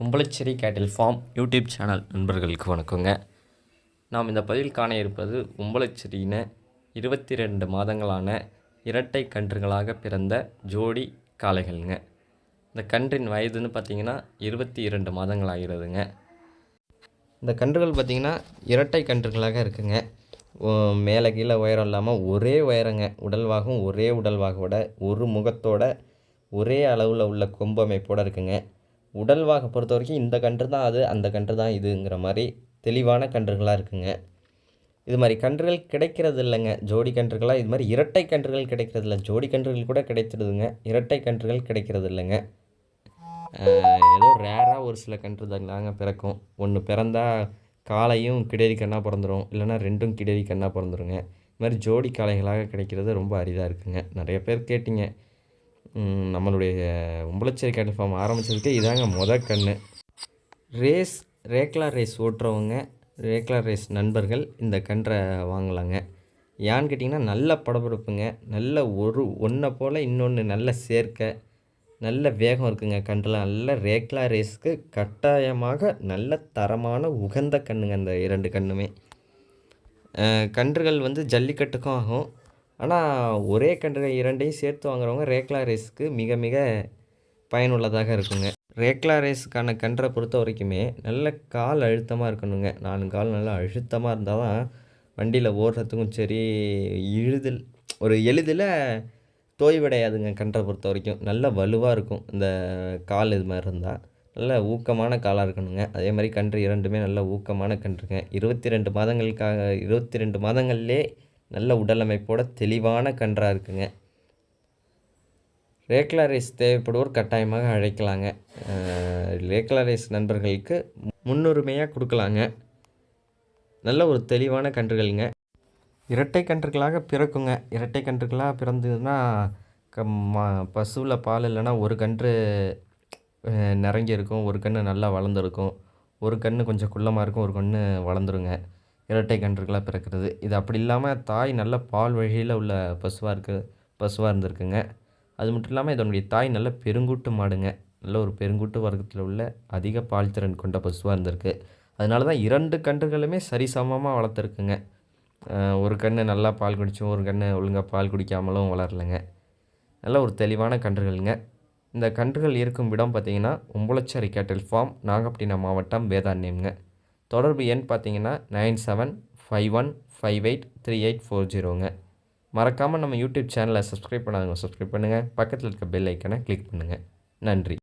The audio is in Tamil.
கும்பலச்சேரி கேட்டில் ஃபார்ம் யூடியூப் சேனல் நண்பர்களுக்கு வணக்கங்க. நாம் இந்த பதிவில் காண இருப்பது கும்பலச்சேரியின இருபத்தி ரெண்டு மாதங்களான இரட்டை கன்றுகளாக பிறந்த ஜோடி காளைகள்ங்க. இந்த கன்றின் வயதுன்னு பார்த்தீங்கன்னா இருபத்தி இரண்டு மாதங்கள் ஆகிறதுங்க. இந்த கன்றுகள் பார்த்திங்கன்னா இரட்டை கன்றுகளாக இருக்குங்க. மேலே கீழே உயரம் இல்லாமல் ஒரே உயரங்க. உடல்வாகும் ஒரே உடல்வாகோட ஒரு முகத்தோட ஒரே அளவில் உள்ள கொம்பு அமைப்போடு இருக்குங்க. உடல்வாக பொறுத்த வரைக்கும் இந்த கன்று தான் அது அந்த கன்று தான் இதுங்கிற மாதிரி தெளிவான கன்றுகளாக இருக்குங்க. இது மாதிரி கன்றுகள் கிடைக்கிறது இல்லைங்க. ஜோடி கன்றுகளாக இது மாதிரி இரட்டை கன்றுகள் கிடைக்கிறது இல்லை. ஜோடி கன்றுகள் கூட கிடைச்சிடுதுங்க. இரட்டை கன்றுகள் கிடைக்கிறது இல்லைங்க. ஏதோ ரேராக ஒரு சில கன்று தாங்க பிறக்கும். ஒன்று பிறந்தா காளையும் கிடரி கண்ணாக பிறந்துரும். இல்லைன்னா ரெண்டும் கிடரி கண்ணாக பிறந்துருங்க. இது மாதிரி ஜோடி காளைகளாக கிடைக்கிறது ரொம்ப அரிதாக இருக்குங்க. நிறைய பேர் கேட்டிங்க. நம்மளுடைய உம்பளச்சேரி கேட்டல் ஃபார்ம் ஆரம்பிச்சதுக்கே இதாங்க முத கன்று ரேஸ் ரேக்லா ரேஸ் ஓட்டுறவங்க ரேக்லா ரேஸ் நண்பர்கள் இந்த கன்றை வாங்கலாங்க. ஏன்னு கேட்டிங்கன்னா நல்ல படபடப்புங்க நல்ல ஒரு ஒன்றை போல் இன்னொன்று நல்ல சேர்க்க. நல்ல வேகம் இருக்குங்க கன்றுலாம் நல்ல ரேக்லா ரேஸ்க்கு கட்டாயமாக நல்ல தரமான உகந்த கண்ணுங்க அந்த இரண்டு கண்ணுமே. கன்றுகள் வந்து ஜல்லிக்கட்டுக்கும் ஆகும். ஆனால் ஒரே கன்றுகள் இரண்டையும் சேர்த்து வாங்குறவங்க ரேக்லா ரேஸ்க்கு மிக மிக பயனுள்ளதாக இருக்குங்க. ரேக்லா ரேஸுக்கான கன்றை பொறுத்த வரைக்குமே நல்ல கால் அழுத்தமாக இருக்கணுங்க. நாலு கால் நல்லா அழுத்தமாக இருந்தால் தான் வண்டியில் ஓடுறதுக்கும் சரி இழுதில் ஒரு எளிதில் தோய்வடையாதுங்க கன்றை பொறுத்த வரைக்கும். நல்ல வலுவாக இருக்கும் இந்த கால் இது மாதிரி இருந்தால் நல்ல ஊக்கமான காலாக இருக்கணுங்க. அதே மாதிரி கன்று இரண்டுமே நல்ல ஊக்கமான கன்றுங்க. இருபத்தி ரெண்டு மாதங்களுக்காக இருபத்தி ரெண்டு மாதங்கள்லே நல்ல உடலமைப்போட தெளிவான கன்றாக இருக்குங்க. ரேக்லா ரேஸ் தேவைப்படுவோர் கட்டாயமாக அழைக்கலாங்க. அஹ் ரேக்லா ரேஸ் நண்பர்களுக்கு முன்னுரிமையாக கொடுக்கலாங்க. நல்ல ஒரு தெளிவான கன்றுகள்ங்க. இரட்டை கன்றுகளாக பிறக்குங்க. இரட்டை கன்றுகளாக பிறந்ததுன்னா க பசுவில் பால் இல்லைன்னா ஒரு கன்று அஹ், நிறங்கி இருக்கும் ஒரு கன்று நல்லா வளர்ந்துருக்கும். ஒரு கன்று கொஞ்சம் குள்ளமாக இருக்கும். ஒரு கன்று வளர்ந்துருங்க. இரட்டை கன்றுகளாக பிறக்கிறது. இது அப்படி இல்லாமல் தாய் நல்ல பால் வழியில் உள்ள பசுவாக இருக்கு பசுவாக இருந்திருக்குங்க. அது மட்டும் இல்லாமல் இதனுடைய தாய் நல்ல பெருங்கூட்டு மாடுங்க. நல்ல ஒரு பெருங்கூட்டு வர்க்கத்தில் உள்ள அதிக பால் திறன் கொண்ட பசுவாக இருந்திருக்கு. அதனால தான் இரண்டு கன்றுகளுமே சரிசமமாக வளர்த்துருக்குங்க. ஒரு கன்று நல்லா பால் குடிச்சும் ஒரு கன்று ஒழுங்காக பால் குடிக்காமலும் வளரலைங்க. நல்ல ஒரு தெளிவான கன்றுகள்ங்க. இந்த கன்றுகள் இருக்கும் இடம் பார்த்தீங்கன்னா உம்புளச்சேரி கேட்டல் ஃபார்ம் நாகப்பட்டினம் மாவட்டம் வேதாண்யம்ங்க தொடர்பு எண் பார்த்தீங்கன்னா nine seven five one five eight three eight four ஜீரோங்க. மறக்காமல் நம்ம யூடியூப் சேனலை சப்ஸ்கிரைப் பண்ணாதவங்க சப்ஸ்கிரைப் பண்ணுங்கள் பக்கத்தில் இருக்க பெல் ஐக்கனை கிளிக் பண்ணுங்கள் நன்றி.